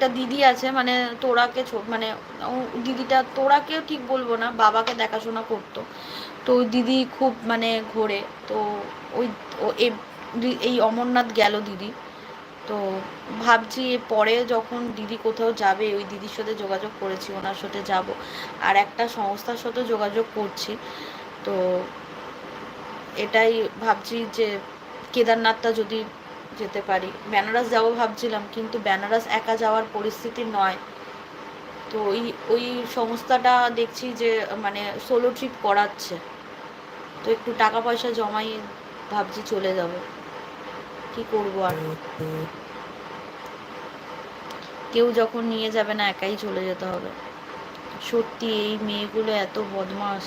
একটা দিদি আছে মানে তোরাকে মানে দিদিটা তোরাকেও ঠিক বলব না, বাবাকে দেখাশোনা করতো। তো ওই দিদি খুব মানে ঘোরে, তো ওই এই অমরনাথ গেল দিদি। তো ভাবছি পরে যখন দিদি কোথাও যাবে, ওই দিদির সাথে যোগাযোগ করেছি, ওনার সাথে যাব। আর একটা সংস্থার সাথে যোগাযোগ করছি। তো এটাই ভাবছি যে কেদারনাথটা যদি যেতে পারি। বেনারস যাব ভাবছিলাম, কিন্তু বেনারস একা যাওয়ার পরিস্থিতি নয়। তো ওই ওই সংস্থাটা দেখছি যে মানে সোলো ট্রিপ করাচ্ছে। তো একটু টাকা পয়সা জমাই ভাবছি চলে যাব। কি করব আর? কেউ যখন নিয়ে যাবে না, একাই চলে যেতে হবে। সত্যি এই মেয়েগুলো এত বদমাস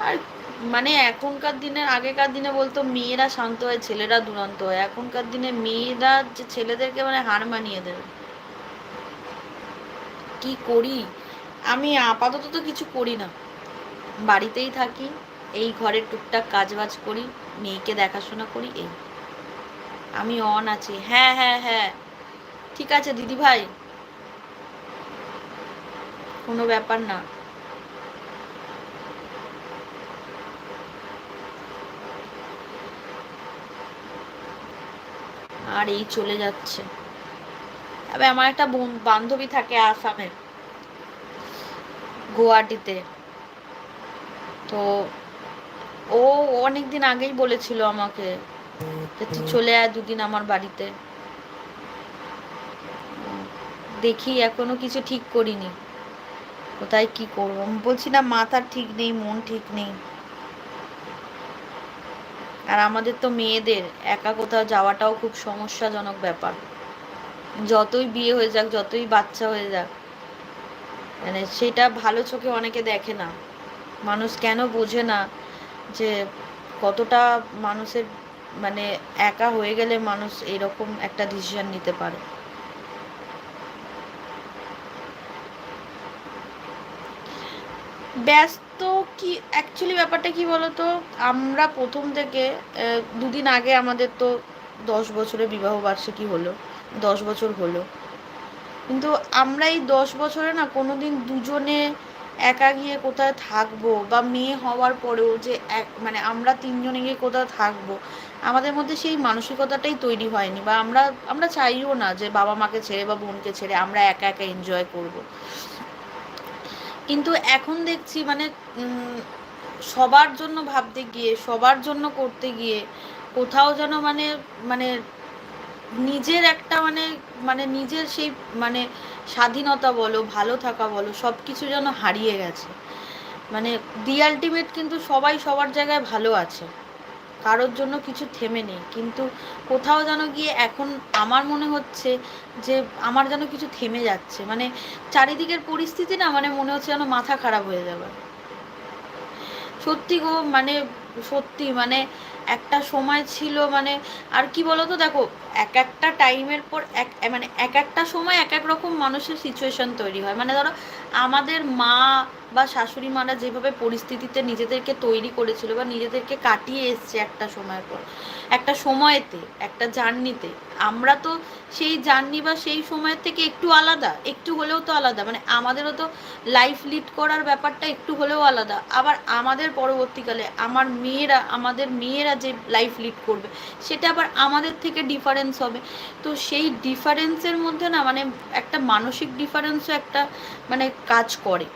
আর মানে এখনকার দিনে আগেকার দিনে বলতো মেয়েরা শান্ত হয়, ছেলেরা দুরন্ত হয়। এখনকার দিনে মেয়েরা যে ছেলেদেরকে মানে হার মানিয়ে দেবে। কি করি? আমি আপাতত তো কিছু করি না। বাড়িতেই থাকি, এই ঘরে টুকটাক কাজ বাজ করি, মেয়েকে দেখাশোনা করি, এই। আমি অন আছি। হ্যাঁ হ্যাঁ হ্যাঁ। ঠিক আছে দিদি ভাই কোনো ব্যাপার না। আর এই চলে যাচ্ছে। তবে আমার একটা বান্ধবী থাকে আসামে, গুয়াহাটিতে। তো ও অনেক দিন আগেই বলেছিল আমাকে যে তুই চলে আয় দুদিন আমার বাড়িতে। দেখি এখনও কিছু ঠিক করিনি। কোথায় কি করব? বলছি, না মাথার ঠিক নেই, মন ঠিক নেই। আর আমাদের তো মেয়েদের, একা কোথাও যাওয়াটাও খুব সমস্যাজনক ব্যাপার। যতই বিয়ে হয়ে যাক, যতই বাচ্চা হয়ে যাক মানে সেটা ভালো চোখে অনেকে দেখে না। মানুষ কেন বোঝে না যে কতটা মানুষের মানে একা হয়ে গেলে মানুষ এরকম একটা ডিসিশন নিতে পারে। ব্যস্ত কি অ্যাকচুয়ালি ব্যাপারটা কি বলতো? আমরা প্রথম থেকে দুদিন আগে আমাদের তো দশ বছরের বিবাহ বার্ষিকী হলো, দশ বছর হলো। কিন্তু আমরা এই দশ বছরে না কোনো দিন দুজনে একা গিয়ে কোথায় থাকব বা মেয়ে হওয়ার পরেও যে এক মানে আমরা তিনজনে গিয়ে কোথায় থাকব, আমাদের মধ্যে সেই মানসিকতাটাই তৈরি হয়নি বা আমরা আমরা চাইও না যে বাবা মাকে ছেড়ে বা বোনকে ছেড়ে আমরা একা একা এনজয় করব। কিন্তু এখন দেখছি মানে সবার জন্য ভাবতে গিয়ে, সবার জন্য করতে গিয়ে কোথাও যেন মানে মানে নিজের একটা মানে মানে নিজের সেই মানে স্বাধীনতা বলো, ভালো থাকা বলো সব কিছু যেন হারিয়ে গেছে। মানে দি আলটিমেট কিন্তু সবাই সবার জায়গায় ভালো আছে। কারোর জন্য কিছু থেমে নেই। কিন্তু কোথাও যেন গিয়ে এখন আমার মনে হচ্ছে যে আমার যেন কিছু থেমে যাচ্ছে। মানে চারিদিকের পরিস্থিতি না মানে মনে হচ্ছে যেন মাথা খারাপ হয়ে যাবে। সত্যি গো মানে সত্যি মানে একটা সময় ছিল মানে আর কি বলতো দেখো, এক একটা টাইমের পর এক মানে এক একটা সময় এক এক রকম মানুষের সিচুয়েশন তৈরি হয়। মানে ধরো আমাদের মা বা শাশুড়ি মারা যেভাবে পরিস্থিতিতে নিজেদেরকে তৈরি করেছিল বা নিজেদেরকে কাটিয়ে এসছে একটা সময়ের পর, একটা সময়তে, একটা জার্নিতে, আমরা তো সেই জার্নি বা সেই সময়ের থেকে একটু আলাদা, একটু হলেও তো আলাদা মানে আমাদেরও তো লাইফ লিড করার ব্যাপারটা একটু হলেও আলাদা, আবার আমাদের পরবর্তীকালে আমার মেয়েরা, আমাদের মেয়েরা যে লাইফ লিড করবে, সেটা আবার আমাদের থেকে ডিফারেন্স হবে, তো সেই ডিফারেন্সের মধ্যে না মানে একটা মানসিক ডিফারেন্সও একটা মানে কাজ করে।